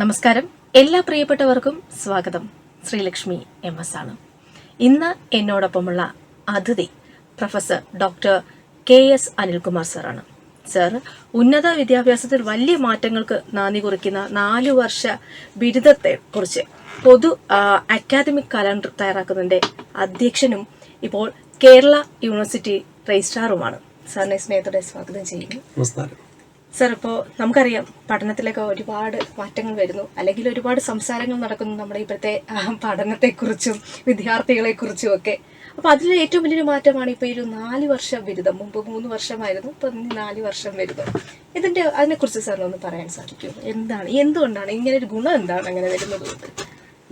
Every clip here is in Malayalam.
നമസ്കാരം. എല്ലാ പ്രിയപ്പെട്ടവർക്കും സ്വാഗതം. ശ്രീലക്ഷ്മി എം എസ് ആണ്. ഇന്ന് എന്നോടൊപ്പമുള്ള അതിഥി professor doctor K S Anilkumar സാറാണ്. സർ ഉന്നത വിദ്യാഭ്യാസത്തിൽ വലിയ മാറ്റങ്ങൾക്ക് നാന്ദി കുറിക്കുന്ന നാലു വർഷ ബിരുദത്തെ കുറിച്ച് പൊതു അക്കാദമിക് കലണ്ടർ തയ്യാറാക്കുന്നതിന്റെ അധ്യക്ഷനും ഇപ്പോൾ കേരള യൂണിവേഴ്സിറ്റി രജിസ്ട്രാറുമാണ്. സാറിനെ സ്നേഹത്തോടെ സ്വാഗതം ചെയ്യുന്നു. നമസ്കാരം. സർ ഇപ്പോൾ നമുക്കറിയാം പഠനത്തിലൊക്കെ ഒരുപാട് മാറ്റങ്ങൾ വരുന്നു. അല്ലെങ്കിൽ ഒരുപാട് സംസാരങ്ങൾ നടക്കുന്നു നമ്മുടെ ഇപ്പോഴത്തെ പഠനത്തെക്കുറിച്ചും വിദ്യാർത്ഥികളെക്കുറിച്ചും ഒക്കെ. അപ്പോൾ അതിൽ ഏറ്റവും വലിയൊരു മാറ്റമാണ് ഇപ്പോൾ ഈ ഒരു നാല് വർഷം ബിരുദം. മുമ്പ് മൂന്ന് വർഷമായിരുന്നു ഇപ്പം നാല് വർഷം ബിരുദം. ഇതിന്റെ അതിനെക്കുറിച്ച് സാറിന് ഒന്ന് പറയാൻ സാധിക്കും എന്താണ് എന്തുകൊണ്ടാണ് ഇങ്ങനെ ഒരു ഗുണം എന്താണ് അങ്ങനെ വരുന്നത്?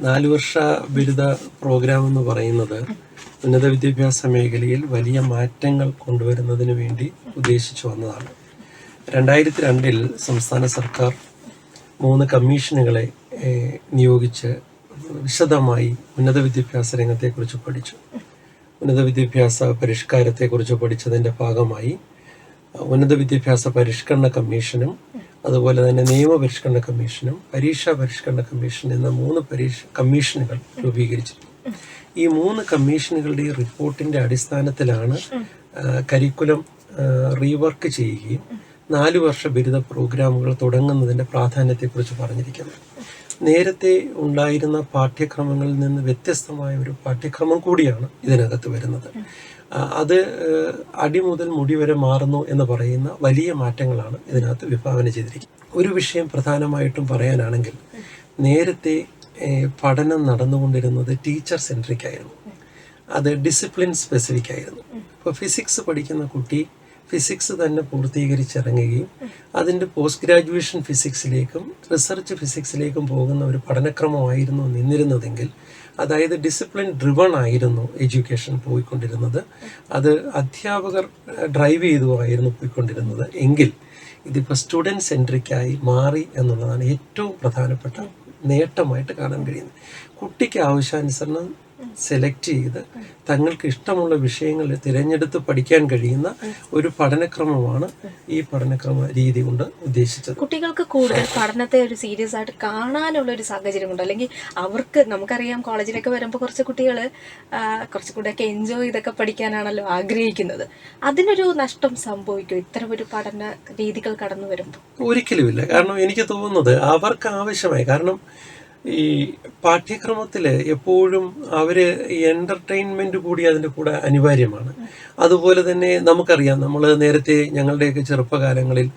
നാല് വർഷ ബിരുദ പ്രോഗ്രാം എന്ന് പറയുന്നത് ഉന്നത വിദ്യാഭ്യാസ മേഖലയിൽ വലിയ മാറ്റങ്ങൾ കൊണ്ടുവരുന്നതിന് വേണ്ടി ഉദ്ദേശിച്ചു വന്നതാണ്. രണ്ടായിരത്തി രണ്ടിൽ സംസ്ഥാന സർക്കാർ മൂന്ന് കമ്മീഷനുകളെ നിയോഗിച്ച് വിശദമായി ഉന്നത വിദ്യാഭ്യാസ രംഗത്തെക്കുറിച്ച് പഠിച്ചു. ഉന്നത വിദ്യാഭ്യാസ പരിഷ്കാരത്തെക്കുറിച്ച് പഠിച്ചതിന്റെ ഭാഗമായി ഉന്നത വിദ്യാഭ്യാസ പരിഷ്കരണ കമ്മീഷനും അതുപോലെ തന്നെ നിയമപരിഷ്കരണ കമ്മീഷനും പരീക്ഷാ പരിഷ്കരണ കമ്മീഷൻ എന്ന മൂന്ന് പരീക്ഷ കമ്മീഷനുകൾ രൂപീകരിച്ചിരുന്നു. ഈ മൂന്ന് കമ്മീഷനുകളുടെ റിപ്പോർട്ടിന്റെ അടിസ്ഥാനത്തിലാണ് കരിക്കുലം റീവർക്ക് ചെയ്യുകയും നാല് വർഷ ബിരുദ പ്രോഗ്രാമുകൾ തുടങ്ങുന്നതിന്റെ പ്രാധാന്യത്തെക്കുറിച്ച് പറഞ്ഞിരിക്കുന്നു. നേരത്തെ ഉണ്ടായിരുന്ന പാഠ്യക്രമങ്ങളിൽ നിന്ന് വ്യത്യസ്തമായ ഒരു പാഠ്യക്രമം കൂടിയാണ് ഇതിനകത്ത് വരുന്നത്. അത് അടി മുതൽ മുടി വരെ മാറുന്നു എന്ന് പറയുന്ന വലിയ മാറ്റങ്ങളാണ് ഇതിനകത്ത് വിഭാവന ചെയ്തിരിക്കുന്നത്. ഒരു വിഷയം പ്രധാനമായിട്ടും പറയാനാണെങ്കിൽ നേരത്തെ പഠനം നടന്നുകൊണ്ടിരുന്നത് ടീച്ചർ സെൻട്രിക് ആയിരുന്നു. അത് ഡിസിപ്ലിൻ സ്പെസിഫിക് ആയിരുന്നു. ഇപ്പോൾ ഫിസിക്സ് പഠിക്കുന്ന കുട്ടി ഫിസിക്സ് തന്നെ പൂർത്തീകരിച്ചിറങ്ങുകയും അതിന്റെ പോസ്റ്റ് ഗ്രാജുവേഷൻ ഫിസിക്സിലേക്കും റിസർച്ച് ഫിസിക്സിലേക്കും പോകുന്ന ഒരു പഠനക്രമമായിരുന്നു നിന്നിരുന്നതെങ്കിൽ അതായത് ഡിസിപ്ലിൻ ഡ്രിവൺ ആയിരുന്നു എഡ്യൂക്കേഷൻ പോയിക്കൊണ്ടിരുന്നത്. അത് അധ്യാപകർ ഡ്രൈവ് ചെയ്തുമായിരുന്നു പോയിക്കൊണ്ടിരുന്നത്. എങ്കിൽ ഇതിപ്പോൾ സ്റ്റുഡന്റ് സെൻട്രിക്കായി മാറി എന്നുള്ളതാണ് ഏറ്റവും പ്രധാനപ്പെട്ട നേട്ടമായിട്ട് കാണാൻ കഴിയുന്നത്. കുട്ടിക്ക് ആവശ്യാനുസരണം സെലക്ട് ചെയ്ത് തങ്ങൾക്ക് ഇഷ്ടമുള്ള വിഷയങ്ങൾ തിരഞ്ഞെടുത്ത് പഠിക്കാൻ കഴിയുന്ന ഒരു പഠനക്രമമാണ് ഈ പഠനക്രമ രീതി കൊണ്ട് ഉദ്ദേശിച്ചത്. കുട്ടികൾക്ക് കൂടുതൽ പഠനത്തെ ഒരു സീരിയസ് ആയിട്ട് കാണാനുള്ള ഒരു സാഹചര്യം ഉണ്ട്. അല്ലെങ്കിൽ അവർക്ക് നമുക്കറിയാം കോളേജിലൊക്കെ വരുമ്പോൾ കുറച്ച് കുട്ടികൾ കുറച്ച് കൂടെയൊക്കെ എൻജോയ് ചെയ്തൊക്കെ പഠിക്കാനാണല്ലോ ആഗ്രഹിക്കുന്നത്. അതിനൊരു നഷ്ടം സംഭവിക്കും ഇത്തരം ഒരു പഠന രീതികൾ കടന്നു വരുമ്പോൾ ഒരിക്കലുമില്ല. കാരണം എനിക്ക് തോന്നുന്നത് അവർക്ക് ആവശ്യമായി. കാരണം ഈ പാഠ്യക്രമത്തിൽ എപ്പോഴും അവർ എന്റർടൈൻമെന്റ് കൂടി അതിന്റെ കൂടെ അനിവാര്യമാണ്. അതുപോലെ തന്നെ നമുക്കറിയാം നമ്മൾ നേരത്തെ ഞങ്ങളുടെയൊക്കെ ചെറുപ്പകാലങ്ങളിൽ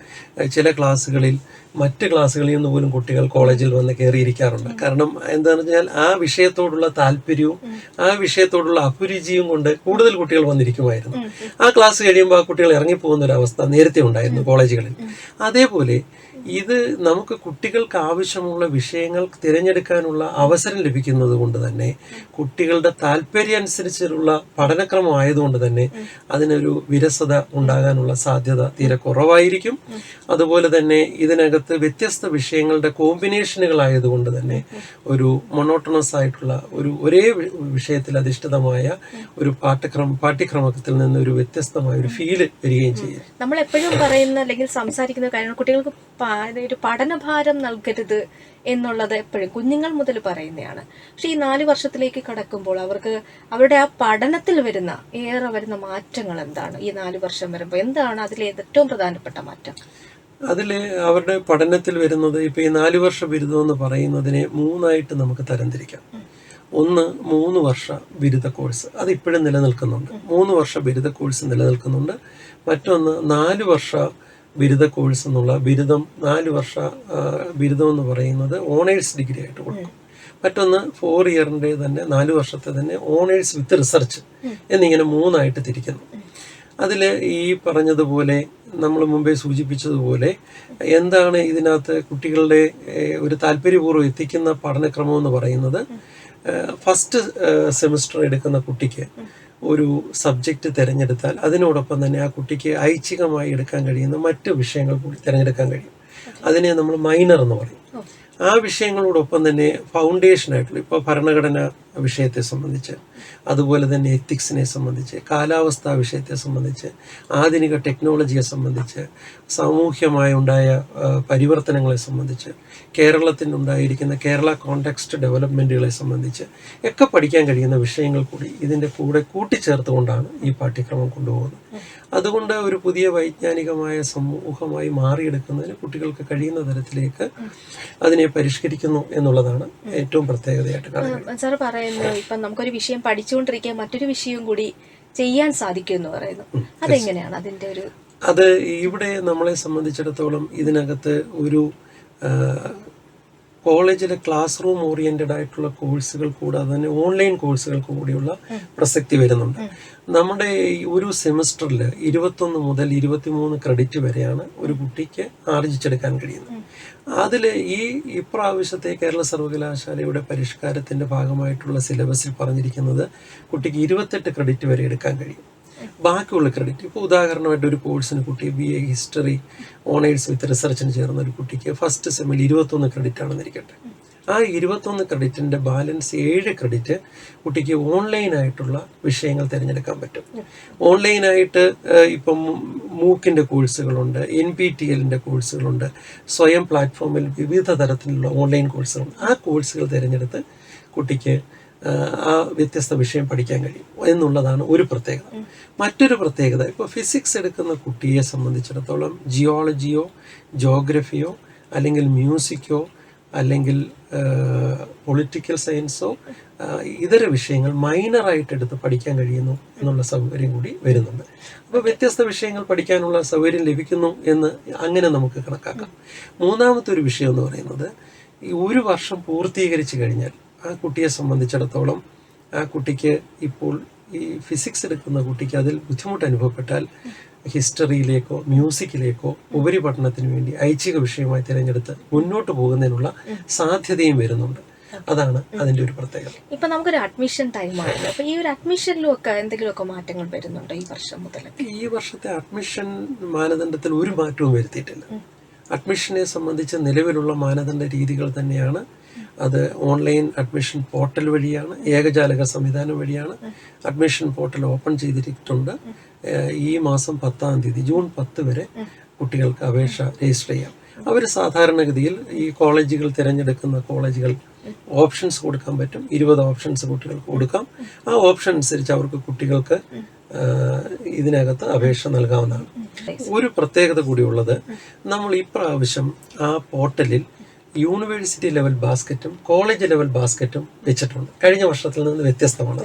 ചില ക്ലാസ്സുകളിൽ മറ്റ് ക്ലാസ്സുകളിൽ നിന്ന് പോലും കുട്ടികൾ കോളേജിൽ വന്ന് കയറിയിരിക്കാറുണ്ട് കാരണം എന്താണെന്ന് വെച്ചാൽ ആ വിഷയത്തോടുള്ള താല്പര്യവും ആ വിഷയത്തോടുള്ള അഭിരുചിയും കൊണ്ട് കൂടുതൽ കുട്ടികൾ വന്നിരിക്കുമായിരുന്നു. ആ ക്ലാസ് കഴിയുമ്പോൾ ആ കുട്ടികൾ ഇറങ്ങിപ്പോകുന്ന ഒരു അവസ്ഥ നേരത്തെ ഉണ്ടായിരുന്നു കോളേജുകളിൽ. അതേപോലെ ഇത് നമുക്ക് കുട്ടികൾക്ക് ആവശ്യമുള്ള വിഷയങ്ങൾ തിരഞ്ഞെടുക്കാനുള്ള അവസരം ലഭിക്കുന്നത് കൊണ്ട് തന്നെ കുട്ടികളുടെ താല്പര്യം അനുസരിച്ചുള്ള പഠനക്രമം ആയതുകൊണ്ട് തന്നെ അതിനൊരു വിരസത ഉണ്ടാകാനുള്ള സാധ്യത തീരെ കുറവായിരിക്കും. അതുപോലെ തന്നെ ഇതിനകത്ത് വ്യത്യസ്ത വിഷയങ്ങളുടെ കോമ്പിനേഷനുകൾ ആയതുകൊണ്ട് തന്നെ ഒരു മൊണോട്ടണസ് ആയിട്ടുള്ള ഒരു ഒരേ വിഷയത്തിൽ അധിഷ്ഠിതമായ ഒരു പാഠ്യക്രമ പാഠ്യക്രമത്തിൽ നിന്ന് ഒരു വ്യത്യസ്തമായ ഒരു ഫീൽ വരികയും ചെയ്യും. നമ്മൾ എപ്പോഴും പറയുന്ന അല്ലെങ്കിൽ സംസാരിക്കുന്ന കാര്യങ്ങൾ കുട്ടികൾക്ക് ഒരു പഠനഭാരം നൽകരുത് എന്നുള്ളത് എപ്പോഴും കുഞ്ഞുങ്ങൾ മുതൽ പറയുന്നതാണ്. പക്ഷെ ഈ നാല് വർഷത്തിലേക്ക് കടക്കുമ്പോൾ അവർക്ക് അവരുടെ ആ പഠനത്തിൽ വരുന്ന ഏറെ വരുന്ന മാറ്റങ്ങൾ എന്താണ്? ഈ നാല് വർഷം വരുമ്പോൾ എന്താണ് അതിലെ ഏറ്റവും പ്രധാനപ്പെട്ട മാറ്റം? അതിൽ അവരുടെ പഠനത്തിൽ വരുന്നത് ഇപ്പൊ ഈ നാല് വർഷ ബിരുദം എന്ന് പറയുന്നതിനെ മൂന്നായിട്ട് നമുക്ക് തരംതിരിക്കാം. ഒന്ന് മൂന്ന് വർഷ ബിരുദ കോഴ്സ്. അത് ഇപ്പോഴും നിലനിൽക്കുന്നുണ്ട് മൂന്ന് വർഷ ബിരുദ കോഴ്സ് നിലനിൽക്കുന്നുണ്ട്. മറ്റൊന്ന് നാല് വർഷ ബിരുദ കോഴ്സ് എന്നുള്ള ബിരുദം നാല് വർഷ ബിരുദം എന്ന് പറയുന്നത് ഓണേഴ്സ് ഡിഗ്രി ആയിട്ട് കൊടുക്കും. മറ്റൊന്ന് ഫോർ ഇയറിന്റെ തന്നെ നാല് വർഷത്തെ തന്നെ ഓണേഴ്സ് വിത്ത് റിസർച്ച് എന്നിങ്ങനെ മൂന്നായിട്ട് തിരിക്കുന്നു. അതിൽ ഈ പറഞ്ഞതുപോലെ നമ്മൾ മുമ്പേ സൂചിപ്പിച്ചതുപോലെ എന്താണ് ഇതിനകത്ത് കുട്ടികളുടെ ഒരു താല്പര്യപൂർവം എത്തിക്കുന്ന പഠനക്രമം എന്ന് പറയുന്നത് ഫസ്റ്റ് സെമിസ്റ്റർ എടുക്കുന്ന കുട്ടിക്ക് ഒരു സബ്ജക്റ്റ് തിരഞ്ഞെടുത്താൽ അതിനോടൊപ്പം തന്നെ ആ കുട്ടിക്ക് ഐച്ഛികമായി എടുക്കാൻ കഴിയുന്ന മറ്റ് വിഷയങ്ങൾ കൂടി തിരഞ്ഞെടുക്കാൻ കഴിയും. അതിനെ നമ്മൾ മൈനർ എന്ന് പറയും. ആ വിഷയങ്ങളോടൊപ്പം തന്നെ ഫൗണ്ടേഷൻ ആയിട്ടുള്ള ഇപ്പോൾ ഭരണഘടന വിഷയത്തെ സംബന്ധിച്ച് അതുപോലെ തന്നെ എത്തിക്സിനെ സംബന്ധിച്ച് കാലാവസ്ഥാ വിഷയത്തെ സംബന്ധിച്ച് ആധുനിക ടെക്നോളജിയെ സംബന്ധിച്ച് സാമൂഹ്യമായി ഉണ്ടായ പരിവർത്തനങ്ങളെ സംബന്ധിച്ച് കേരളത്തിനുണ്ടായിരിക്കുന്ന കേരള കോണ്ടെക്സ്റ്റ് ഡെവലപ്മെന്റുകളെ സംബന്ധിച്ച് ഒക്കെ പഠിക്കാൻ കഴിയുന്ന വിഷയങ്ങൾ കൂടി ഇതിന്റെ കൂടെ കൂട്ടിച്ചേർത്തുകൊണ്ടാണ് ഈ പാഠ്യക്രമം കൊണ്ടുപോകുന്നത്. അതുകൊണ്ട് ഒരു പുതിയ വൈജ്ഞാനികമായ സമൂഹമായി മാറിയെടുക്കുന്നതിന് കുട്ടികൾക്ക് കഴിയുന്ന തരത്തിലേക്ക് അതിനെ പരിഷ്കരിക്കുന്നു എന്നുള്ളതാണ് ഏറ്റവും പ്രത്യേകതയായിട്ട് കാണുന്നത്. പറയുന്നു ഇപ്പം നമുക്കൊരു വിഷയം പഠിച്ചുകൊണ്ടിരിക്കാൻ മറ്റൊരു വിഷയവും കൂടി ചെയ്യാൻ സാധിക്കും എന്ന് പറയുന്നു അതെങ്ങനെയാണ് അതിന്റെ ഒരു അത് ഇവിടെ നമ്മളെ സംബന്ധിച്ചിടത്തോളം ഇതിനകത്ത് ഒരു കോളേജിലെ ക്ലാസ് റൂം ഓറിയന്റഡ് ആയിട്ടുള്ള കോഴ്സുകൾ കൂടാതെ തന്നെ ഓൺലൈൻ കോഴ്സുകൾക്ക് കൂടിയുള്ള പ്രസക്തി വരുന്നുണ്ട്. നമ്മുടെ ഒരു സെമസ്റ്ററിൽ ഇരുപത്തൊന്ന് മുതൽ ഇരുപത്തിമൂന്ന് ക്രെഡിറ്റ് വരെയാണ് ഒരു കുട്ടിക്ക് ആർജിച്ചെടുക്കാൻ കഴിയുന്നത്. അതിൽ ഈ ഇപ്രാവശ്യത്തെ കേരള സർവകലാശാലയുടെ പരിഷ്കാരത്തിന്റെ ഭാഗമായിട്ടുള്ള സിലബസിൽ പറഞ്ഞിരിക്കുന്നത് കുട്ടിക്ക് ഇരുപത്തെട്ട് ക്രെഡിറ്റ് വരെ എടുക്കാൻ കഴിയും. ബാക്കിയുള്ള ക്രെഡിറ്റ് ഇപ്പോൾ ഉദാഹരണമായിട്ട് ഒരു കോഴ്സിന് കുട്ടി B A history honours with റിസർച്ചിന് ചേർന്ന ഒരു കുട്ടിക്ക് ഫസ്റ്റ് സെമ്മിൽ ഇരുപത്തൊന്ന് ക്രെഡിറ്റ് ആണെന്നിരിക്കട്ടെ ആ ഇരുപത്തൊന്ന് ക്രെഡിറ്റിന്റെ ബാലൻസ് ഏഴ് ക്രെഡിറ്റ് കുട്ടിക്ക് ഓൺലൈനായിട്ടുള്ള വിഷയങ്ങൾ തിരഞ്ഞെടുക്കാൻ പറ്റും. ഓൺലൈനായിട്ട് ഇപ്പം മൂക്കിന്റെ കോഴ്സുകളുണ്ട് എൻ പി ടി എല്ലിന്റെ കോഴ്സുകളുണ്ട് സ്വയം പ്ലാറ്റ്ഫോമിൽ വിവിധ തരത്തിലുള്ള ഓൺലൈൻ കോഴ്സുകളുണ്ട് ആ കോഴ്സുകൾ തിരഞ്ഞെടുത്ത് കുട്ടിക്ക് ആ, വ്യത്യസ്ത വിഷയം പഠിക്കാൻ കഴിയും എന്നുള്ളതാണ് ഒരു പ്രത്യേകത. മറ്റൊരു പ്രത്യേകത ഇപ്പോൾ ഫിസിക്സ് എടുക്കുന്ന കുട്ടിയെ സംബന്ധിച്ചിടത്തോളം ജിയോളജിയോ ജോഗ്രഫിയോ അല്ലെങ്കിൽ മ്യൂസിക്കോ അല്ലെങ്കിൽ പൊളിറ്റിക്കൽ സയൻസോ ഇതര വിഷയങ്ങൾ മൈനറായിട്ട് എടുത്ത് പഠിക്കാൻ കഴിയുന്നു എന്നുള്ള സൗകര്യം കൂടി വരുന്നുണ്ട്. അപ്പോൾ വ്യത്യസ്ത വിഷയങ്ങൾ പഠിക്കാനുള്ള സൗകര്യം ലഭിക്കുന്നു എന്ന് അങ്ങനെ നമുക്ക് കണക്കാക്കാം. മൂന്നാമത്തെ ഒരു വിഷയം എന്ന് പറയുന്നത് ഈ ഒരു വർഷം പൂർത്തീകരിച്ചു കഴിഞ്ഞാൽ ആ കുട്ടിയെ സംബന്ധിച്ചിടത്തോളം ആ കുട്ടിക്ക് ഇപ്പോൾ ഈ ഫിസിക്സ് എടുക്കുന്ന കുട്ടിക്ക് അതിൽ ബുദ്ധിമുട്ട് അനുഭവപ്പെട്ടാൽ ഹിസ്റ്ററിയിലേക്കോ മ്യൂസിക്കിലേക്കോ ഉപരിപഠനത്തിന് വേണ്ടി ഐച്ഛിക വിഷയമായി തിരഞ്ഞെടുത്ത് മുന്നോട്ട് പോകുന്നതിനുള്ള സാധ്യതയും വരുന്നുണ്ട്. അതാണ് അതിന്റെ ഒരു പ്രത്യേകത. ഇപ്പൊ നമുക്കൊരു അഡ്മിഷൻ ടൈമാണ് അപ്പൊ ഈ ഒരു അഡ്മിഷനിലും ഒക്കെ എന്തെങ്കിലുമൊക്കെ മാറ്റങ്ങൾ വരുന്നുണ്ടോ ഈ വർഷം മുതൽ ഈ വർഷത്തെ അഡ്മിഷൻ മാനദണ്ഡത്തിൽ ഒരു മാറ്റവും വരുത്തിയിട്ടില്ല. അഡ്മിഷനെ സംബന്ധിച്ച് നിലവിലുള്ള മാനദണ്ഡ രീതികൾ തന്നെയാണ് അത് ഓൺലൈൻ അഡ്മിഷൻ പോർട്ടൽ വഴിയാണ് ഏകജാലക സംവിധാനം വഴിയാണ് അഡ്മിഷൻ പോർട്ടൽ ഓപ്പൺ ചെയ്തിട്ടുണ്ട്. ഈ മാസം പത്താം തീയതി ജൂൺ പത്ത് വരെ കുട്ടികൾക്ക് അപേക്ഷ രജിസ്റ്റർ ചെയ്യാം. അവർ സാധാരണഗതിയിൽ ഈ കോളേജുകൾ തിരഞ്ഞെടുക്കുന്ന കോളേജുകൾ ഓപ്ഷൻസ് കൊടുക്കാൻ പറ്റും. ഇരുപത് ഓപ്ഷൻസ് കുട്ടികൾക്ക് കൊടുക്കാം. ആ ഓപ്ഷൻ അനുസരിച്ച് അവർക്ക് കുട്ടികൾക്ക് ഇതിനകത്ത് അപേക്ഷ നൽകാവുന്നതാണ്. ഒരു പ്രത്യേകത കൂടിയുള്ളത് നമ്മൾ ഇപ്രാവശ്യം ആ പോർട്ടലിൽ യൂണിവേഴ്സിറ്റി ലെവൽ ബാസ്ക്കറ്റും കോളേജ് ലെവൽ ബാസ്ക്കറ്റും വെച്ചിട്ടുണ്ട്. കഴിഞ്ഞ വർഷത്തിൽ നിന്ന് വ്യത്യസ്തമാണ്.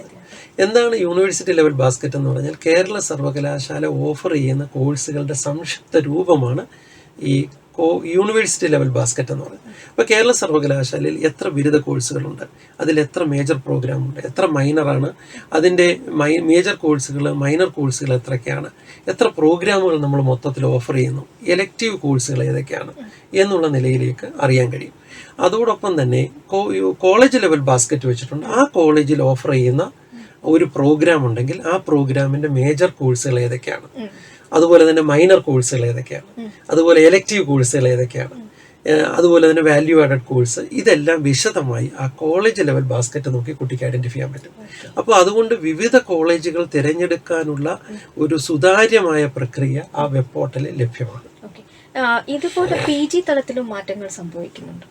എന്താണ് യൂണിവേഴ്സിറ്റി ലെവൽ ബാസ്ക്കറ്റ് എന്ന് പറഞ്ഞാൽ കേരള സർവകലാശാല ഓഫർ ചെയ്യുന്ന കോഴ്സുകളുടെ സംക്ഷിപ്ത രൂപമാണ് ഈ യൂണിവേഴ്സിറ്റി ലെവൽ ബാസ്ക്കറ്റ് എന്ന് പറയുന്നത്. അപ്പോൾ കേരള സർവകലാശാലയിൽ എത്ര ബിരുദ കോഴ്സുകളുണ്ട് അതിൽ എത്ര മേജർ പ്രോഗ്രാം ഉണ്ട്? എത്ര മൈനറാണ് അതിന്റെ മൈ മേജർ കോഴ്സുകൾ മൈനർ കോഴ്സുകൾ എത്രയൊക്കെയാണ്? എത്ര പ്രോഗ്രാമുകൾ നമ്മൾ മൊത്തത്തിൽ ഓഫർ ചെയ്യുന്നു? എലക്റ്റീവ് കോഴ്സുകൾ ഏതൊക്കെയാണ്? എന്നുള്ള നിലയിലേക്ക് അറിയാൻ കഴിയും. അതോടൊപ്പം തന്നെ കോളേജ് ലെവൽ ബാസ്ക്കറ്റ് വെച്ചിട്ടുണ്ട്. ആ കോളേജിൽ ഓഫർ ചെയ്യുന്ന ഒരു പ്രോഗ്രാം ഉണ്ടെങ്കിൽ ആ പ്രോഗ്രാമിന്റെ മേജർ കോഴ്സുകൾ ഏതൊക്കെയാണ്? അതുപോലെ തന്നെ മൈനർ കോഴ്സുകൾ ഏതൊക്കെയാണ്? അതുപോലെ എലക്റ്റീവ് കോഴ്സുകൾ ഏതൊക്കെയാണ്? അതുപോലെ തന്നെ വാല്യൂ ആഡഡ് കോഴ്സ് ഇതെല്ലാം വിശദമായി ആ കോളേജ് ലെവൽ ബാസ്ക്കറ്റ് നോക്കി കുട്ടിക്ക് ഐഡന്റിഫൈ ചെയ്യാൻ പറ്റും. അപ്പോൾ അതുകൊണ്ട് വിവിധ കോളേജുകൾ തിരഞ്ഞെടുക്കാനുള്ള ഒരു സുതാര്യമായ പ്രക്രിയ ആ വെബ് പോർട്ടലിൽ ലഭ്യമാണ്. ഇതുപോലെ പി ജി തലത്തിലും മാറ്റങ്ങൾ സംഭവിക്കുന്നുണ്ട്?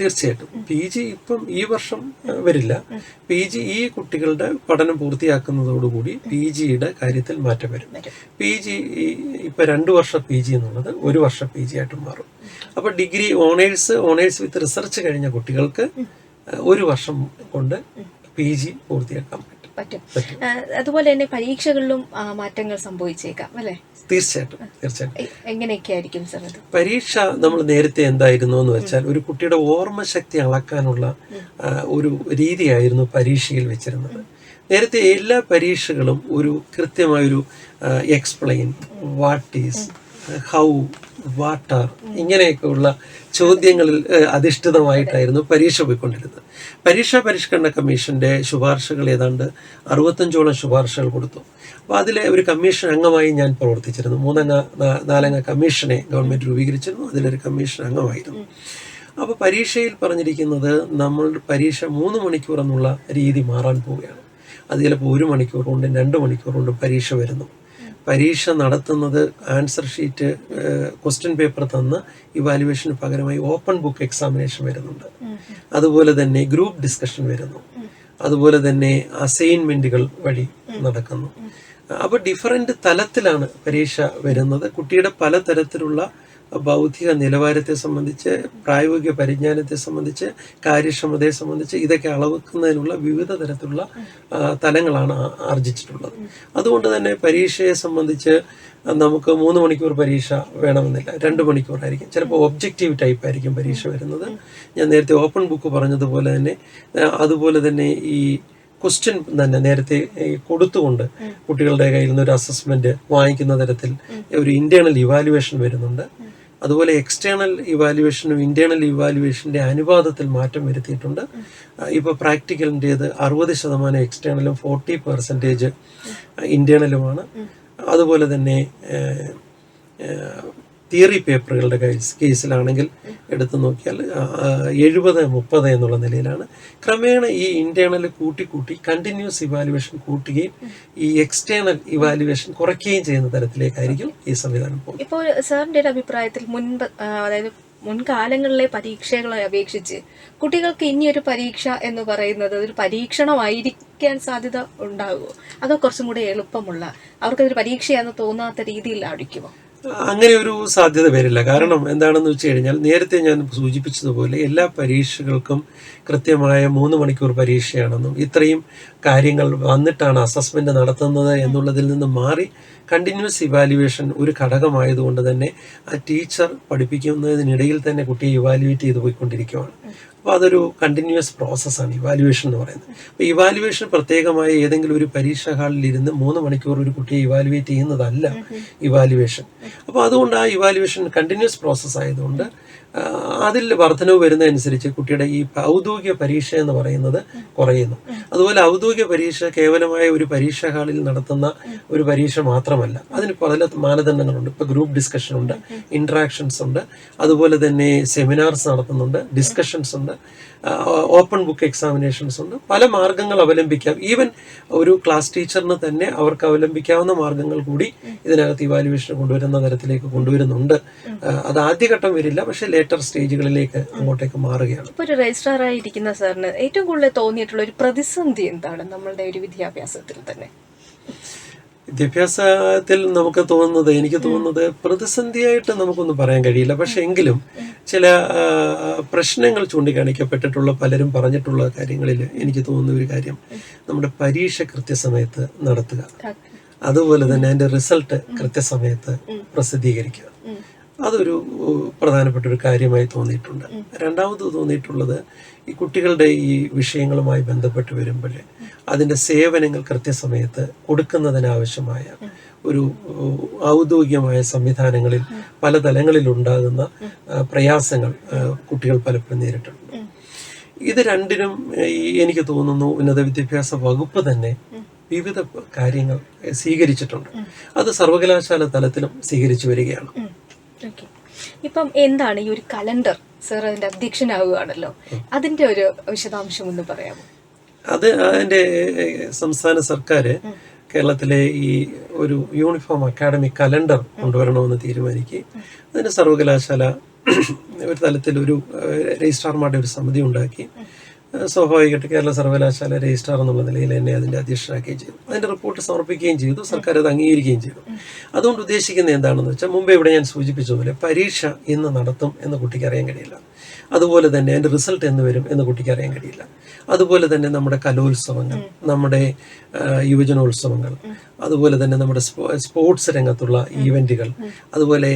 തീർച്ചയായിട്ടും. പി ജി ഇപ്പം ഈ വർഷം വരില്ല. പി ജി ഈ കുട്ടികളുടെ പഠനം പൂർത്തിയാക്കുന്നതോടുകൂടി പി ജിയുടെ കാര്യത്തിൽ മാറ്റം വരും. പി ജി ഇപ്പൊ രണ്ടു വർഷ പി ജി എന്നുള്ളത് ഒരു വർഷ പി ജി ആയിട്ട് മാറും. അപ്പൊ degree honours honours with research കഴിഞ്ഞ കുട്ടികൾക്ക് ഒരു വർഷം കൊണ്ട് പി ജി പൂർത്തിയാക്കാൻ പറ്റും. പറ്റും. അതുപോലെ തന്നെ പരീക്ഷകളിലും മാറ്റങ്ങൾ സംഭവിച്ചേക്കാം അല്ലെ? തീർച്ചയായിട്ടും തീർച്ചയായിട്ടും. എങ്ങനെയൊക്കെ ആയിരിക്കും സർ പരീക്ഷ നമ്മൾ നേരത്തെ എന്തായിരുന്നു എന്ന് വെച്ചാൽ ഒരു കുട്ടിയുടെ ഓർമ്മശക്തി അളക്കാനുള്ള ഒരു രീതിയായിരുന്നു പരീക്ഷയിൽ വെച്ചിരുന്നത്. നേരത്തെ എല്ലാ പരീക്ഷകളും ഒരു കൃത്യമായൊരു explain what is how what are ഇങ്ങനെയൊക്കെയുള്ള ചോദ്യങ്ങളിൽ അധിഷ്ഠിതമായിട്ടായിരുന്നു പരീക്ഷ പോയിക്കൊണ്ടിരുന്നത്. പരീക്ഷാ പരിഷ്കരണ കമ്മീഷന്റെ ശുപാർശകൾ ഏതാണ്ട് അറുപത്തഞ്ചോളം ശുപാർശകൾ കൊടുത്തു. അപ്പോൾ അതിലെ ഒരു കമ്മീഷൻ അംഗമായി ഞാൻ പ്രവർത്തിച്ചിരുന്നു. മൂന്നംഗ നാലംഗ കമ്മീഷനെ ഗവൺമെന്റ് രൂപീകരിച്ചിരുന്നു. അതിലൊരു കമ്മീഷൻ അംഗമായിരുന്നു. അപ്പോൾ പരീക്ഷയിൽ പറഞ്ഞിരിക്കുന്നത് നമ്മൾ പരീക്ഷ മൂന്ന് മണിക്കൂർ എന്നുള്ള രീതി മാറാൻ പോവുകയാണ്. അത് ചിലപ്പോൾ ഒരു മണിക്കൂർ കൊണ്ടും രണ്ട് മണിക്കൂർ കൊണ്ടും പരീക്ഷ വരുന്നു. പരീക്ഷ നടത്തുന്നത് ആൻസർ ഷീറ്റ് ക്വസ്റ്റ്യൻ പേപ്പർ തന്ന ഇവാലുവേഷന് പകരമായി ഓപ്പൺ ബുക്ക് എക്സാമിനേഷൻ വരുന്നുണ്ട്. അതുപോലെ തന്നെ ഗ്രൂപ്പ് ഡിസ്കഷൻ വരുന്നു. അതുപോലെ തന്നെ അസൈൻമെന്റുകൾ വഴി നടക്കുന്നു. അപ്പോൾ ഡിഫറെന്റ് തലത്തിലാണ് പരീക്ഷ വരുന്നത്. കുട്ടിയുടെ പലതരത്തിലുള്ള ബൗദ്ധിക നിലവാരത്തെ സംബന്ധിച്ച് പ്രായോഗിക പരിജ്ഞാനത്തെ സംബന്ധിച്ച് കാര്യക്ഷമതയെ സംബന്ധിച്ച് ഇതൊക്കെ അളവെക്കുന്നതിനുള്ള വിവിധ തരത്തിലുള്ള തലങ്ങളാണ് ആർജിച്ചിട്ടുള്ളത്. അതുകൊണ്ട് തന്നെ പരീക്ഷയെ സംബന്ധിച്ച് നമുക്ക് മൂന്ന് മണിക്കൂർ പരീക്ഷ വേണമെന്നില്ല. രണ്ട് മണിക്കൂറായിരിക്കും. ചിലപ്പോൾ ഒബ്ജക്റ്റീവ് ടൈപ്പ് ആയിരിക്കും പരീക്ഷ വരുന്നത്. ഞാൻ നേരത്തെ ഓപ്പൺ ബുക്ക് പറഞ്ഞതുപോലെ തന്നെ അതുപോലെ തന്നെ ഈ ക്വസ്റ്റ്യൻ തന്നെ നേരത്തെ കൊടുത്തുകൊണ്ട് കുട്ടികളുടെ കയ്യിൽ നിന്ന് ഒരു അസസ്മെന്റ് വാങ്ങിക്കുന്ന തരത്തിൽ ഒരു ഇന്റേണൽ ഇവാലുവേഷൻ വരുന്നുണ്ട്. അതുപോലെ എക്സ്റ്റേണൽ ഇവാലുവേഷനും ഇന്റേണൽ ഇവാലുവേഷന്റെ അനുപാതത്തിൽ മാറ്റം വരുത്തിയിട്ടുണ്ട്. ഇപ്പോൾ പ്രാക്ടിക്കലിന്റേത് അറുപത് ശതമാനം എക്സ്റ്റേണലും ഫോർട്ടി പെർസെന്റേജ് ഇന്റേണലുമാണ് അതുപോലെ തന്നെ തിയറി പേപ്പറുകളുടെ കേസ് കേസിലാണെങ്കിൽ എടുത്തു നോക്കിയാൽ എഴുപത് മുപ്പത് എന്നുള്ള നിലയിലാണ്. ക്രമേണ ഈ ഇന്റേണൽ കൂട്ടി കൂട്ടി കണ്ടിന്യൂസ് ഇവാലുവേഷൻ കൂട്ടുകയും ഈ എക്സ്റ്റേണൽ ഇവാലുവേഷൻ കുറയ്ക്കുകയും ചെയ്യുന്ന തരത്തിലേക്കായിരിക്കും ഈ സംവിധാനം പോകുന്നത്. ഇപ്പോൾ സാറിന്റെ ഒരു അഭിപ്രായത്തിൽ മുൻപ് അതായത് മുൻകാലങ്ങളിലെ പരീക്ഷകളെ അപേക്ഷിച്ച് കുട്ടികൾക്ക് ഇനി ഒരു പരീക്ഷ എന്ന് പറയുന്നത് ഒരു പരീക്ഷണമായിരിക്കാൻ സാധ്യത ഉണ്ടാകുമോ അതോ കുറച്ചും കൂടെ എളുപ്പമുള്ള അവർക്കതൊരു പരീക്ഷയാണെന്ന് തോന്നാത്ത രീതിയിലായിരിക്കുമോ അങ്ങനെ ഒരു സാധ്യത വരില്ല. കാരണം എന്താണെന്ന് വെച്ച് കഴിഞ്ഞാൽ നേരത്തെ ഞാൻ സൂചിപ്പിച്ചതുപോലെ എല്ലാ പരീക്ഷകൾക്കും കൃത്യമായ മൂന്ന് മണിക്കൂർ പരീക്ഷയാണെന്നും ഇത്രയും കാര്യങ്ങൾ വന്നിട്ടാണ് അസസ്മെന്റ് നടത്തുന്നത് എന്നുള്ളതിൽ നിന്ന് മാറി കണ്ടിന്യൂസ് ഇവാലുവേഷൻ ഒരു ഘടകമായതുകൊണ്ട് തന്നെ ആ ടീച്ചർ പഠിപ്പിക്കുന്നതിനിടയിൽ തന്നെ കുട്ടിയെ ഇവാലുവേറ്റ് ചെയ്ത് പോയിക്കൊണ്ടിരിക്കുകയാണ് അപ്പോൾ അതൊരു കണ്ടിന്യൂസ് പ്രോസസ്സാണ് ഇവാലുവേഷൻ എന്ന് പറയുന്നത്. അപ്പോൾ ഇവാലുവേഷൻ പ്രത്യേകമായ ഏതെങ്കിലും ഒരു പരീക്ഷാ ഹാളിൽ ഇരുന്ന് മൂന്ന് മണിക്കൂർ ഒരു കുട്ടിയെ ഇവാലുവേറ്റ് ചെയ്യുന്നതല്ല ഇവാലുവേഷൻ അപ്പോൾ അതുകൊണ്ട് ആ ഇവാലുവേഷൻ കണ്ടിന്യൂസ് പ്രോസസ്സ് ആയതുകൊണ്ട് അതിൽ വർധനവ് വരുന്നതനുസരിച്ച് കുട്ടിയുടെ ഈ ഔദ്യോഗിക പരീക്ഷ എന്ന് പറയുന്നത് കുറയുന്നു. അതുപോലെ ഔദ്യോഗിക പരീക്ഷ കേവലമായ ഒരു പരീക്ഷാ ഹാളിൽ നടത്തുന്ന ഒരു പരീക്ഷ മാത്രമല്ല. അതിന് പല മാനദണ്ഡങ്ങളുണ്ട്. ഇപ്പൊ ഗ്രൂപ്പ് ഡിസ്കഷൻ ഉണ്ട് ഇന്ററാക്ഷൻസ് ഉണ്ട് അതുപോലെ തന്നെ സെമിനാർസ് നടത്തുന്നുണ്ട് ഡിസ്കഷൻസ് ഉണ്ട് ഓപ്പൺ ബുക്ക് എക്സാമിനേഷൻസ് ഉണ്ട്. പല മാർഗങ്ങൾ അവലംബിക്കാം. ഈവൻ ഒരു ക്ലാസ് ടീച്ചറിന് തന്നെ അവർക്ക് അവലംബിക്കാവുന്ന മാർഗങ്ങൾ കൂടി ഇതിനകത്ത് ഇവാലുവേഷൻ കൊണ്ടുവരുന്ന തരത്തിലേക്ക് കൊണ്ടുവരുന്നുണ്ട്. അത് ആദ്യഘട്ടം വരില്ല. പക്ഷേ ലേറ്റർ സ്റ്റേജുകളിലേക്ക് അങ്ങോട്ടേക്ക് മാറുകയാണ്. ഇപ്പൊ ഒരു രജിസ്ട്രാർ ആയിരിക്കുന്ന സാറിന് ഏറ്റവും കൂടുതൽ തോന്നിയിട്ടുള്ള ഒരു പ്രതിസന്ധി എന്താണ് നമ്മളുടെ ഒരു വിദ്യാഭ്യാസത്തിൽ തന്നെ? വിദ്യാഭ്യാസത്തിൽ നമുക്ക് തോന്നുന്നത് എനിക്ക് തോന്നുന്നത് പ്രതിസന്ധിയായിട്ട് നമുക്കൊന്നും പറയാൻ കഴിയില്ല. പക്ഷെ എങ്കിലും ചില പ്രശ്നങ്ങൾ ചൂണ്ടിക്കാണിക്കപ്പെട്ടിട്ടുള്ള പലരും പറഞ്ഞിട്ടുള്ള കാര്യങ്ങളിൽ എനിക്ക് തോന്നുന്ന ഒരു കാര്യം നമ്മുടെ പരീക്ഷ കൃത്യസമയത്ത് നടത്തുക. അതുപോലെ തന്നെ അതിന്റെ റിസൾട്ട് കൃത്യസമയത്ത് പ്രസിദ്ധീകരിക്കുക. അതൊരു പ്രധാനപ്പെട്ട ഒരു കാര്യമായി തോന്നിയിട്ടുണ്ട്. രണ്ടാമത് തോന്നിയിട്ടുള്ളത് ഈ കുട്ടികളുടെ ഈ വിഷയങ്ങളുമായി ബന്ധപ്പെട്ട് വരുമ്പോൾ അതിന്റെ സേവനങ്ങൾ കൃത്യസമയത്ത് കൊടുക്കുന്നതിനാവശ്യമായ ഒരു ഔദ്യോഗികമായ സംവിധാനങ്ങളിൽ പല തലങ്ങളിൽ ഉണ്ടാകുന്ന പ്രയാസങ്ങൾ കുട്ടികൾ പലപ്പോഴും നേരിട്ടുണ്ട്. ഇത് രണ്ടിനും എനിക്ക് തോന്നുന്നു ഉന്നത വിദ്യാഭ്യാസ വകുപ്പ് തന്നെ വിവിധ കാര്യങ്ങൾ സ്വീകരിച്ചിട്ടുണ്ട്. അത് സർവകലാശാല തലത്തിലും സ്വീകരിച്ചു വരികയാണ്. ഓക്കെ ഇപ്പം എന്താണ് ഈ ഒരു കലണ്ടർ? സാർ അതിന്റെ അധ്യക്ഷനാവുകയാണല്ലോ. അതിന്റെ ഒരു വിശദാംശം ഒന്ന് പറയാമോ? അത് അതിന്റെ സംസ്ഥാന സർക്കാർ കേരളത്തിലെ ഈ ഒരു യൂണിഫോം അക്കാഡമിക് കലണ്ടർ കൊണ്ടുവരണമെന്ന് തീരുമാനിക്കുകയും അതിന് സർവകലാശാല ഒരു തലത്തിൽ ഒരു രജിസ്ട്രാർമാരുടെ ഒരു സമിതി ഉണ്ടാക്കി സ്വാഭാവികമായിട്ട് കേരള സർവകലാശാല രജിസ്ട്രാർ എന്നുള്ള നിലയിൽ എന്നെ അതിന്റെ അധ്യക്ഷനാക്കുകയും ചെയ്തു. അതിന്റെ റിപ്പോർട്ട് സമർപ്പിക്കുകയും ചെയ്തു. സർക്കാർ അത് അംഗീകരിക്കുകയും ചെയ്തു. അതുകൊണ്ട് ഉദ്ദേശിക്കുന്നത് എന്താണെന്ന് വെച്ചാൽ മുമ്പ് ഇവിടെ ഞാൻ സൂചിപ്പിച്ചതുപോലെ പരീക്ഷ ഇന്ന് നടത്തും എന്ന് കുട്ടിക്ക് അറിയാൻ കഴിയില്ല. അതുപോലെ തന്നെ അതിന്റെ റിസൾട്ട് എന്ന് വരും എന്ന് കുട്ടിക്ക് അറിയാൻ കഴിയില്ല. അതുപോലെ തന്നെ നമ്മുടെ കലോത്സവങ്ങൾ നമ്മുടെ യുവജനോത്സവങ്ങൾ അതുപോലെ തന്നെ നമ്മുടെ സ്പോർട്സ് രംഗത്തുള്ള ഈവെന്റുകൾ അതുപോലെ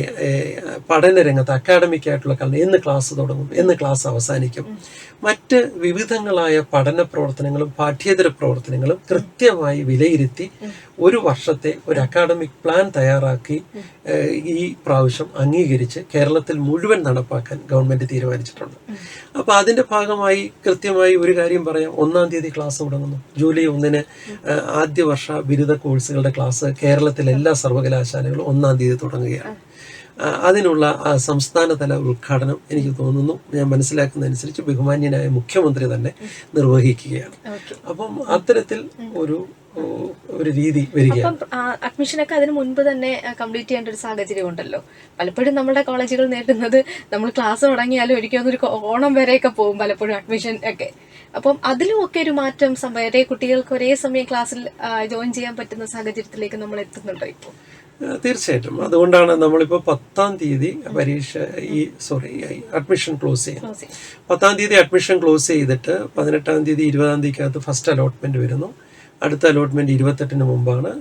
പഠന രംഗത്ത് അക്കാഡമിക് ആയിട്ടുള്ള കാരണം എന്ന് ക്ലാസ് തുടങ്ങും എന്ന് ക്ലാസ് അവസാനിക്കും. മറ്റ് വിവിധങ്ങളായ പഠന പ്രവർത്തനങ്ങളും പാഠ്യേതര പ്രവർത്തനങ്ങളും കൃത്യമായി വിലയിരുത്തി ഒരു വർഷത്തെ ഒരു അക്കാഡമിക് പ്ലാൻ തയ്യാറാക്കി ഈ പ്രാവശ്യം അംഗീകരിച്ച് കേരളത്തിൽ മുഴുവൻ നടപ്പാക്കാൻ ഗവൺമെന്റ് തീരുമാനിച്ചിട്ടുണ്ട്. അപ്പൊ അതിന്റെ ഭാഗമായി കൃത്യമായി ഒരു കാര്യം പറയാം. ഒന്നാം തീയതി ക്ലാസ് തുടങ്ങുന്നു. ജൂലൈ ഒന്നിന് ആദ്യ വർഷ ബിരുദ കോഴ്സുകളുടെ ക്ലാസ് കേരളത്തിലെ എല്ലാ സർവകലാശാലകളും ഒന്നാം തീയതി തുടങ്ങുകയാണ്. അതിനുള്ള സംസ്ഥാനതല ഉദ്ഘാടനം എനിക്ക് തോന്നുന്നു. ഞാൻ മനസ്സിലാക്കുന്നതനുസരിച്ച് ബഹുമാന്യനായ മുഖ്യമന്ത്രി തന്നെ നിർവഹിക്കുകയാണ്. അപ്പം അത്തരത്തിൽ ഒരു ഒരു രീതി വരികയാണ്. അഡ്മിഷനൊക്കെ അതിന് മുൻപ് തന്നെ കംപ്ലീറ്റ് ചെയ്യേണ്ട ഒരു സാഹചര്യം ഉണ്ടല്ലോ. പലപ്പോഴും നമ്മുടെ കോളേജുകൾ നേരിടുന്നത് നമ്മൾ ക്ലാസ് തുടങ്ങിയാലും ഒരിക്കലും ഒരു ഓണം വരെയൊക്കെ പോകും പലപ്പോഴും അഡ്മിഷൻ ഒക്കെ. അപ്പം അതിലും ഒക്കെ ഒരു മാറ്റം സംഭവം. ഒരേ കുട്ടികൾക്ക് ഒരേ സമയം ക്ലാസ്സിൽ ജോയിൻ ചെയ്യാൻ പറ്റുന്ന സാഹചര്യത്തിലേക്ക് നമ്മൾ എത്തുന്നുണ്ടോ ഇപ്പോൾ? തീർച്ചയായിട്ടും. അതുകൊണ്ടാണ് നമ്മളിപ്പോൾ പത്താം തീയതി പരീക്ഷ ഈ സോറി അഡ്മിഷൻ ക്ലോസ് ചെയ്യുന്നത്. പത്താം തീയതി അഡ്മിഷൻ ക്ലോസ് ചെയ്തിട്ട് പതിനെട്ടാം തീയതി ഇരുപതാം തീയതിക്കകത്ത് ഫസ്റ്റ് അലോട്ട്മെന്റ് വരുന്നു. അടുത്ത അലോട്ട്മെന്റ് ഇരുപത്തെട്ടിന് മുമ്പാണ്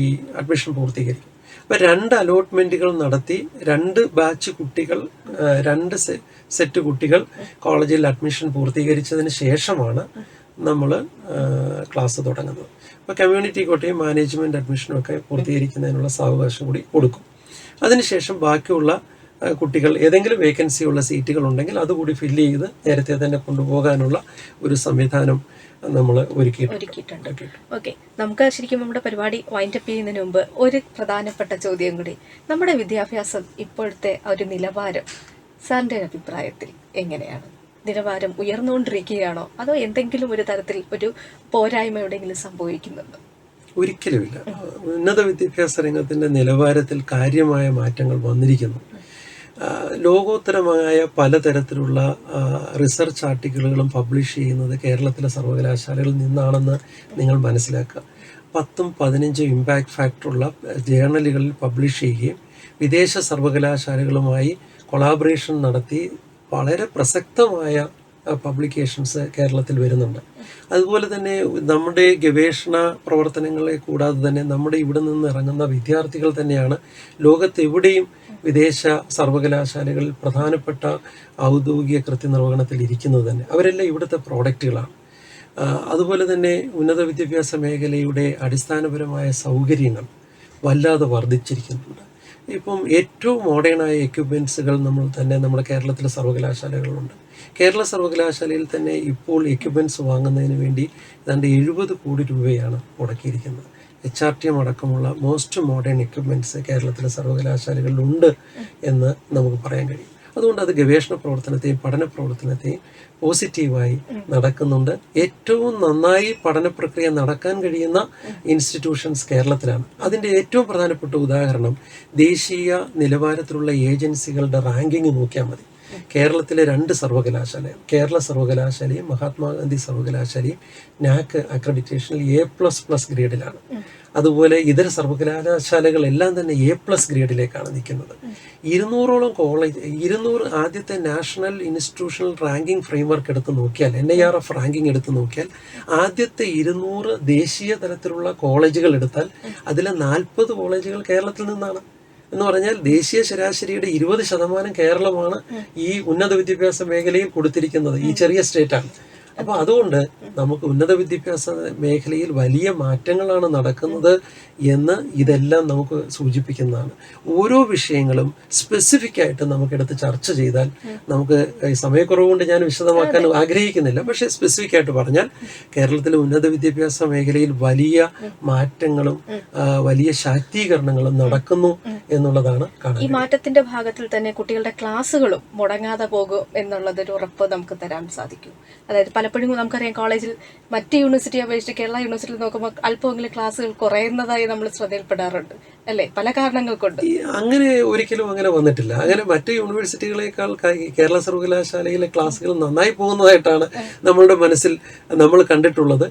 ഈ അഡ്മിഷൻ പൂർത്തീകരിക്കും അപ്പം രണ്ട് അലോട്ട്മെന്റുകൾ നടത്തി രണ്ട് ബാച്ച് കുട്ടികൾ രണ്ട് സെറ്റ് കുട്ടികൾ കോളേജിൽ അഡ്മിഷൻ പൂർത്തീകരിച്ചതിന് ശേഷമാണ് നമ്മൾ ക്ലാസ് തുടങ്ങുന്നത്. അപ്പോൾ കമ്മ്യൂണിറ്റി കോട്ടയും മാനേജ്മെന്റ് അഡ്മിഷനും ഒക്കെ പൂർത്തീകരിക്കുന്നതിനുള്ള സാവകാശം കൂടി കൊടുക്കും. അതിനുശേഷം ബാക്കിയുള്ള കുട്ടികൾ ഏതെങ്കിലും വേക്കൻസിയുള്ള സീറ്റുകൾ ഉണ്ടെങ്കിൽ അതുകൂടി ഫില്ല് ചെയ്ത് നേരത്തെ തന്നെ കൊണ്ടുപോകാനുള്ള ഒരു സംവിധാനം നമ്മൾ ഒരുക്കിയിട്ടുണ്ട്. ഓക്കെ നമുക്ക് ശരിക്കും നമ്മുടെ പരിപാടി വൈൻഡപ്പ് ചെയ്യുന്നതിന് മുമ്പ് ഒരു പ്രധാനപ്പെട്ട ചോദ്യം കൂടി. നമ്മുടെ വിദ്യാഭ്യാസം ഇപ്പോഴത്തെ ഒരു നിലവാരം സാറിന്റെ അഭിപ്രായത്തിൽ എങ്ങനെയാണ്? നിലവാരം ഉയർന്നുകൊണ്ടിരിക്കുകയാണോ? അതോ എന്തെങ്കിലും ഒരു തരത്തിൽ ഒരു പോരായ്മ എവിടെയെങ്കിലും സംഭവിക്കുന്നുണ്ടോ? ഒരിക്കലുമില്ല. ഉന്നത വിദ്യാഭ്യാസ രംഗത്തിന്റെ നിലവാരത്തിൽ കാര്യമായ മാറ്റങ്ങൾ വന്നിരിക്കുന്നു. ലോകോത്തരമായ പലതരത്തിലുള്ള റിസർച്ച് ആർട്ടിക്കിളുകളും പബ്ലിഷ് ചെയ്യുന്നത് കേരളത്തിലെ സർവകലാശാലകളിൽ നിന്നാണെന്ന് നിങ്ങൾ മനസ്സിലാക്കുക. പത്തും പതിനഞ്ചും ഇമ്പാക്റ്റ് ഫാക്ടറുള്ള ജേർണലുകളിൽ പബ്ലിഷ് ചെയ്യുകയും വിദേശ സർവകലാശാലകളുമായി കൊളാബറേഷൻ നടത്തി വളരെ പ്രസക്തമായ പബ്ലിക്കേഷൻസ് കേരളത്തിൽ വരുന്നുണ്ട്. അതുപോലെ തന്നെ നമ്മുടെ ഗവേഷണ പ്രവർത്തനങ്ങളെ കൂടാതെ തന്നെ നമ്മുടെ ഇവിടെ നിന്ന് ഇറങ്ങുന്ന വിദ്യാർത്ഥികൾ തന്നെയാണ് ലോകത്തെവിടെയും വിദേശ സർവകലാശാലകളിൽ പ്രധാനപ്പെട്ട ഔദ്യോഗിക കൃത്യനിർവഹണത്തിൽ ഇരിക്കുന്നത് തന്നെ. അവരെല്ലാം ഇവിടുത്തെ പ്രോഡക്റ്റുകളാണ്. അതുപോലെ തന്നെ ഉന്നത വിദ്യാഭ്യാസ മേഖലയുടെ അടിസ്ഥാനപരമായ സൗകര്യങ്ങൾ വല്ലാതെ വർദ്ധിച്ചിരിക്കുന്നുണ്ട്. ഇപ്പം ഏറ്റവും മോഡേണായ എക്യുപ്മെൻസുകൾ നമ്മൾ തന്നെ നമ്മുടെ കേരളത്തിലെ സർവകലാശാലകളുണ്ട് കേരള സർവകലാശാലയിൽ തന്നെ ഇപ്പോൾ എക്യുപ്മെന്റ്സ് വാങ്ങുന്നതിന് വേണ്ടി ഏതാണ്ട് എഴുപത് കോടി രൂപയാണ് മുടക്കിയിരിക്കുന്നത്. എച്ച് ആർ ടി എം അടക്കമുള്ള മോസ്റ്റ് മോഡേൺ എക്യുപ്മെന്റ്സ് കേരളത്തിലെ സർവകലാശാലകളിലുണ്ട് എന്ന് നമുക്ക് പറയാൻ കഴിയും. അതുകൊണ്ട് അത് ഗവേഷണ പ്രവർത്തനത്തെയും പഠന പ്രവർത്തനത്തെയും പോസിറ്റീവായി നടക്കുന്നുണ്ട്. ഏറ്റവും നന്നായി പഠന പ്രക്രിയ നടക്കാൻ കഴിയുന്ന ഇൻസ്റ്റിറ്റ്യൂഷൻസ് കേരളത്തിലാണ്. അതിന്റെ ഏറ്റവും പ്രധാനപ്പെട്ട ഉദാഹരണം ദേശീയ നിലവാരത്തിലുള്ള ഏജൻസികളുടെ റാങ്കിങ് നോക്കിയാൽ മതി. കേരളത്തിലെ രണ്ട് സർവകലാശാലയും കേരള സർവകലാശാലയും മഹാത്മാഗാന്ധി സർവകലാശാലയും നാക്ക് അക്രഡിറ്റേഷനിൽ എ പ്ലസ് പ്ലസ് ഗ്രേഡിലാണ്. അതുപോലെ ഇതര സർവകലാശാലകളെല്ലാം തന്നെ എ പ്ലസ് ഗ്രേഡിലേക്കാണ് നിൽക്കുന്നത്. ഇരുന്നൂറോളം കോളേജ് ഇരുന്നൂറ് ആദ്യത്തെ നാഷണൽ ഇൻസ്റ്റിറ്റ്യൂഷണൽ റാങ്കിംഗ് ഫ്രെയിംവർക്ക് എടുത്ത് നോക്കിയാൽ N I R F ranking എടുത്ത് നോക്കിയാൽ ആദ്യത്തെ ഇരുന്നൂറ് ദേശീയ തലത്തിലുള്ള കോളേജുകൾ എടുത്താൽ അതിലെ നാൽപ്പത് കോളേജുകൾ കേരളത്തിൽ നിന്നാണ്. എന്ന് പറഞ്ഞാൽ ദേശീയ ശരാശരിയുടെ ഇരുപത് ശതമാനം കേരളമാണ് ഈ ഉന്നത വിദ്യാഭ്യാസ മേഖലയിൽ കൊടുത്തിരിക്കുന്നത്. ഈ ചെറിയ സ്റ്റേറ്റാണ് അപ്പൊ അതുകൊണ്ട് നമുക്ക് ഉന്നത വിദ്യാഭ്യാസ മേഖലയിൽ വലിയ മാറ്റങ്ങളാണ് നടക്കുന്നത് എന്ന് ഇതെല്ലാം നമുക്ക് സൂചിപ്പിക്കുന്നതാണ്. ഓരോ വിഷയങ്ങളും സ്പെസിഫിക് ആയിട്ട് നമുക്ക് നമുക്കെടുത്ത് ചർച്ച ചെയ്താൽ നമുക്ക് സമയക്കുറവ് കൊണ്ട് ഞാൻ വിശദമാക്കാൻ ആഗ്രഹിക്കുന്നില്ല. പക്ഷേ സ്പെസിഫിക് ആയിട്ട് പറഞ്ഞാൽ കേരളത്തിലെ ഉന്നത വിദ്യാഭ്യാസ മേഖലയിൽ വലിയ മാറ്റങ്ങളും വലിയ ശാക്തീകരണങ്ങളും നടക്കുന്നു എന്നുള്ളതാണ് ഈ മാറ്റത്തിന്റെ ഭാഗത്തിൽ തന്നെ കുട്ടികളുടെ ക്ലാസ്സുകളും മുടങ്ങാതെ പോകും എന്നുള്ളതൊരു ഉറപ്പ് നമുക്ക് തരാൻ സാധിക്കും. അതായത് പലപ്പോഴും നമുക്കറിയാം കോളേജിൽ മറ്റ് യൂണിവേഴ്സിറ്റിയെ അപേക്ഷിച്ച് കേരള യൂണിവേഴ്സിറ്റി നോക്കുമ്പോൾ അല്പമെങ്കിലും ക്ലാസ്സുകൾ കുറയുന്നതായി നമ്മൾ ശ്രദ്ധയിൽപ്പെടാറുണ്ട്. അല്ലേ? പല കാരണങ്ങൾ കൊണ്ട് അങ്ങനെ ഒരിക്കലും അങ്ങനെ വന്നിട്ടില്ല. അങ്ങനെ മറ്റ് യൂണിവേഴ്സിറ്റികളെക്കാൾ കേരള സർവകലാശാലയിലെ ക്ലാസ്സുകൾ നന്നായി പോകുന്നതായിട്ടാണ് നമ്മളുടെ മനസ്സിൽ നമ്മൾ കണ്ടിട്ടുള്ളത്.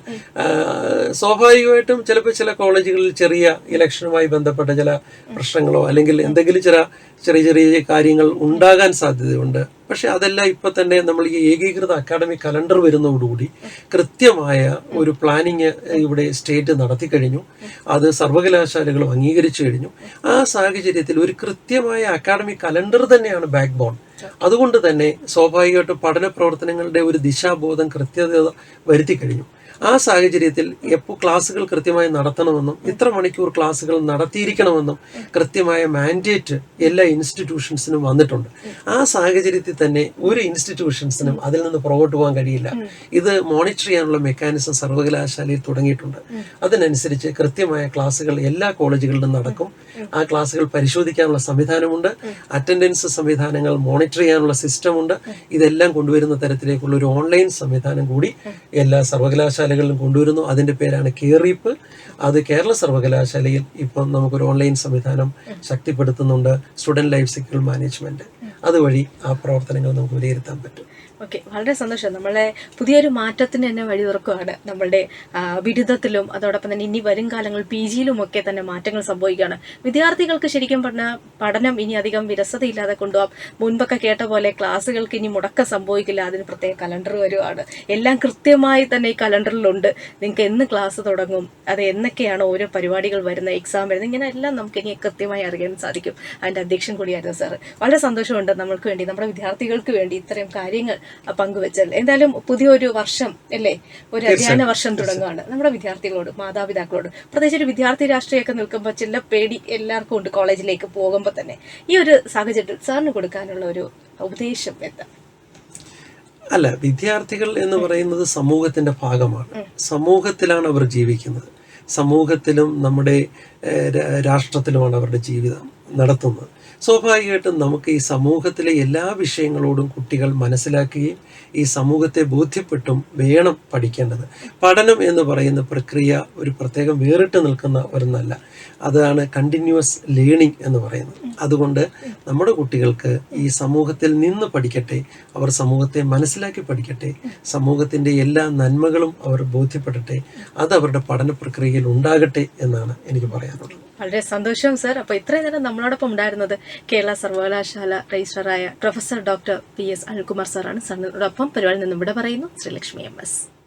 സ്വാഭാവികമായിട്ടും ചിലപ്പോൾ ചില കോളേജുകളിൽ ചെറിയ ഇലക്ഷനുമായി ബന്ധപ്പെട്ട ചില പ്രശ്നങ്ങളോ അല്ലെങ്കിൽ എന്തെങ്കിലും ചില ചെറിയ ചെറിയ കാര്യങ്ങൾ ഉണ്ടാകാൻ സാധ്യതയുണ്ട്. പക്ഷെ അതെല്ലാം ഇപ്പൊ തന്നെ നമ്മൾ ഈ ഏകീകൃത അക്കാഡമിക് കലണ്ടർ വരുന്നതോടുകൂടി കൃത്യമായ ഒരു പ്ലാനിങ് ഇവിടെ സ്റ്റേറ്റ് നടത്തി കഴിഞ്ഞു. അത് സർവകലാശാലകളും അംഗീകരിച്ചു കഴിഞ്ഞു. ആ സാഹചര്യത്തിൽ ഒരു കൃത്യമായ അക്കാഡമിക് കലണ്ടർ തന്നെയാണ് ബാക്ക് ബോൺ അതുകൊണ്ട് തന്നെ സ്വാഭാവികമായിട്ടും പഠന പ്രവർത്തനങ്ങളുടെ ഒരു ദിശാബോധം കൃത്യത വരുത്തി കഴിഞ്ഞു. ആ സാഹചര്യത്തിൽ എപ്പോൾ ക്ലാസ്സുകൾ കൃത്യമായി നടത്തണമെന്നും ഇത്ര മണിക്കൂർ ക്ലാസ്സുകൾ നടത്തിയിരിക്കണമെന്നും കൃത്യമായ മാൻഡേറ്റ് എല്ലാ ഇൻസ്റ്റിറ്റ്യൂഷൻസിനും വന്നിട്ടുണ്ട്. ആ സാഹചര്യത്തിൽ തന്നെ ഒരു ഇൻസ്റ്റിറ്റ്യൂഷൻസിനും അതിൽ നിന്ന് പുറകോട്ട് പോകാൻ കഴിയില്ല. ഇത് മോണിറ്റർ ചെയ്യാനുള്ള മെക്കാനിസം സർവകലാശാലയിൽ തുടങ്ങിയിട്ടുണ്ട്. അതിനനുസരിച്ച് കൃത്യമായ ക്ലാസ്സുകൾ എല്ലാ കോളേജുകളിലും നടക്കും. ആ ക്ലാസ്സുകൾ പരിശോധിക്കാനുള്ള സംവിധാനമുണ്ട്. അറ്റൻഡൻസ് സംവിധാനങ്ങൾ മോണിറ്റർ ചെയ്യാനുള്ള സിസ്റ്റമുണ്ട്. ഇതെല്ലാം കൊണ്ടുവരുന്ന തരത്തിലേക്കുള്ള ഒരു ഓൺലൈൻ സംവിധാനം കൂടി എല്ലാ സർവകലാശാലകളിലും കൊണ്ടുവരുന്നു. അതിന്റെ പേരാണ് കേറിപ്പ് അത് കേരള സർവകലാശാലയിൽ ഇപ്പം നമുക്കൊരു ഓൺലൈൻ സംവിധാനം ശക്തിപ്പെടുത്തുന്നുണ്ട്. സ്റ്റുഡന്റ് ലൈഫ് സൈക്കിൾ മാനേജ്മെന്റ് അതുവഴി ആ പ്രവർത്തനങ്ങൾ നമുക്ക് വിലയിരുത്താൻ പറ്റും. ഓക്കെ വളരെ സന്തോഷം. നമ്മളെ പുതിയൊരു മാറ്റത്തിന് തന്നെ വഴി തുറക്കുകയാണ് നമ്മളുടെ ബിരുദത്തിലും അതോടൊപ്പം തന്നെ ഇനി വരും കാലങ്ങൾ പി ജിയിലും ഒക്കെ തന്നെ മാറ്റങ്ങൾ സംഭവിക്കുകയാണ്. വിദ്യാർത്ഥികൾക്ക് ശരിക്കും പറഞ്ഞാൽ പഠനം ഇനി അധികം വിരസതയില്ലാതെ കൊണ്ടുപോകാം മുൻപൊക്കെ കേട്ട പോലെ ക്ലാസ്സുകൾക്ക് ഇനി മുടക്കം സംഭവിക്കില്ല. അതിന് പ്രത്യേക കലണ്ടർ വരുവാണ്. എല്ലാം കൃത്യമായി തന്നെ ഈ കലണ്ടറിലുണ്ട്. നിങ്ങൾക്ക് എന്ന് ക്ലാസ് തുടങ്ങും അത് എന്നൊക്കെയാണ് ഓരോ പരിപാടികൾ വരുന്ന എക്സാം വരുന്നത് ഇങ്ങനെ എല്ലാം നമുക്ക് ഇനി കൃത്യമായി അറിയാൻ സാധിക്കും. അതിന്റെ അധ്യക്ഷൻ കൂടിയായിരുന്നു സാർ വളരെ സന്തോഷമുണ്ട്. നമ്മൾക്ക് വേണ്ടി നമ്മുടെ വിദ്യാർത്ഥികൾക്ക് വേണ്ടി ഇത്രയും കാര്യങ്ങൾ പങ്കുവച്ചത്. എന്തായാലും പുതിയൊരു വർഷം അല്ലേ? ഒരു അധ്യയന വർഷം തുടങ്ങുകയാണ്. നമ്മുടെ വിദ്യാർത്ഥികളോട് മാതാപിതാക്കളോട്. പ്രത്യേകിച്ച് ഒരു വിദ്യാർത്ഥി രാഷ്ട്രീയമൊക്കെ നിൽക്കുമ്പോൾ ചില പേടി എല്ലാവർക്കും ഉണ്ട് കോളേജിലേക്ക് പോകുമ്പോൾ തന്നെ. ഈ ഒരു സാഹചര്യത്തിൽ സാറിന് കൊടുക്കാനുള്ള ഒരു ഉപദേശം എന്താ? അല്ല വിദ്യാർത്ഥികൾ എന്ന് പറയുന്നത് സമൂഹത്തിന്റെ ഭാഗമാണ്. സമൂഹത്തിലാണ് അവർ ജീവിക്കുന്നത്. സമൂഹത്തിലും നമ്മുടെ രാഷ്ട്രത്തിലുമാണ് അവരുടെ ജീവിതം നടത്തുന്നത്. സ്വാഭാവികമായിട്ടും നമുക്ക് ഈ സമൂഹത്തിലെ എല്ലാ വിഷയങ്ങളോടും കുട്ടികൾ മനസ്സിലാക്കുകയും ഈ സമൂഹത്തെ ബോധ്യപ്പെട്ടും വേണം പഠിക്കേണ്ടത്. പഠനം എന്ന് പറയുന്ന പ്രക്രിയ ഒരു പ്രത്യേകം വേറിട്ട് നിൽക്കുന്ന ഒരെന്നല്ല അതാണ് കണ്ടിന്യൂസ് ലേണിംഗ് എന്ന് പറയുന്നത്. അതുകൊണ്ട് നമ്മുടെ കുട്ടികൾക്ക് ഈ സമൂഹത്തിൽ നിന്ന് പഠിക്കട്ടെ അവർ സമൂഹത്തെ മനസ്സിലാക്കി പഠിക്കട്ടെ സമൂഹത്തിന്റെ എല്ലാ നന്മകളും അവർ ബോധ്യപ്പെടട്ടെ അത് അവരുടെ പഠന പ്രക്രിയയിൽ ഉണ്ടാകട്ടെ എന്നാണ് എനിക്ക് വളരെ സന്തോഷം സർ. അപ്പോൾ ഇത്രയും നേരം നമ്മളോടൊപ്പം ഉണ്ടായിരുന്നത് കേരള സർവകലാശാല രജിസ്ട്രാറായ professor doctor P S Anilkumar സാറാണ്. സാറിനോടൊപ്പം പരിപാടി നിന്നും ഇവിടെ പറയുന്നു. Sreelakshmi M S.